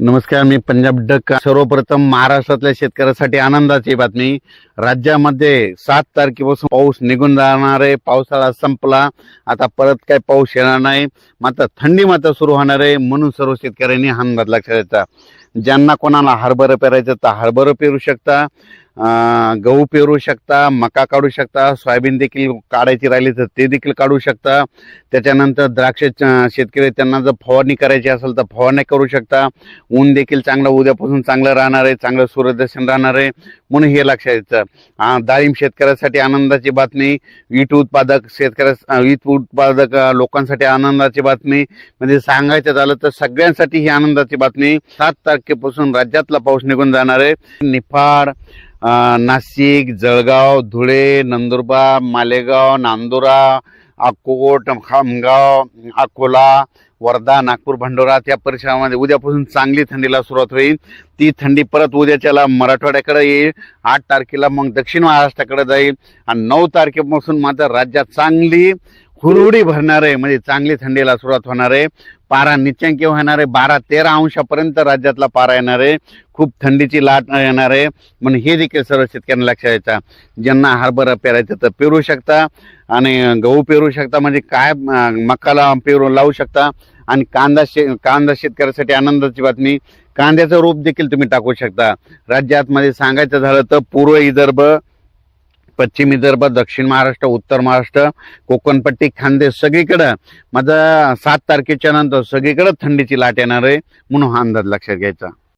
नमस्कार मी पंजाब डक. सर्वप्रथम महाराष्ट्रातल्या शेतकऱ्यासाठी आनंदाची बातमी. राज्यामध्ये सात तारखेपासून पाऊस निघून जाणार आहे. पावसाळा संपला. आता परत काय पाऊस येणार नाही. मात्र थंडी मात्र सुरू होणार आहे. म्हणून सर्व शेतकऱ्यांनी हा अंदाज लक्षात द्यायचा. ज्यांना कोणाला हरभरं पेरायचं तर हरभरं पेरू शकता. गहू पेरू शकता मका काढू शकता सोयाबीन देखील काढायची राहिली तर ते देखील काढू शकता. त्याच्यानंतर द्राक्ष शेतकरी त्यांना जर फवारणी करायची असेल तर फवारणी करू शकता. ऊन देखील चांगलं उद्यापासून चांगलं राहणार आहे चांगलं सूर्यदर्शन राहणार आहे म्हणून हे लक्षात येतं. डाळिंब शेतकऱ्यासाठी आनंदाची बातमी वीट उत्पादक शेतकऱ्या वीट उत्पादक लोकांसाठी आनंदाची बातमी म्हणजे सांगायचं झालं तर सगळ्यांसाठी ही आनंदाची बातमी. सात तारखेपासून राज्यातला पाऊस निघून जाणार आहे. निफाड नाशिक जळगाव धुळे नंदुरबार मालेगाव नांदुरा अकोट खामगाव अकोला वर्धा नागपूर भंडोरा त्या परिसरामध्ये उद्यापासून चांगली थंडीला सुरुवात होईल. ती थंडी परत उद्याच्याला मराठवाड्याकडे येईल. आठ तारखेला मग दक्षिण महाराष्ट्राकडे जाईल. आणि नऊ तारखेपासून मात्र राज्यात चांगली हुरहुडी भरणार आहे. म्हणजे चांगली थंडीला सुरुवात होणार आहे. पारा निच्चांकी होणार आहे बारा तेरा अंशापर्यंत राज्यातला पारा येणार आहे. खूप थंडीची लाट येणार आहे. म्हणून हे देखील सर्व शेतकऱ्यांना लक्षात यायचा ज्यांना हरभरा पेरायचं तर पेरू शकता आणि गहू पेरू शकता. म्हणजे काय मकाला पेरू लावू शकता. आणि कांदा शे कांदा शेतकऱ्यासाठी आनंदाची बातमी. कांद्याचं रोप देखील तुम्ही टाकू शकता. राज्यात मध्ये सांगायचं झालं तर पूर्व विदर्भ पश्चिम विदर्भ दक्षिण महाराष्ट्र उत्तर महाराष्ट्र कोकणपट्टी खानदेश सगळीकडं. माझा सात तारखेच्या नंतर सगळीकडं थंडीची लाट येणार आहे म्हणून हा अंदाज लक्षात घ्यायचा.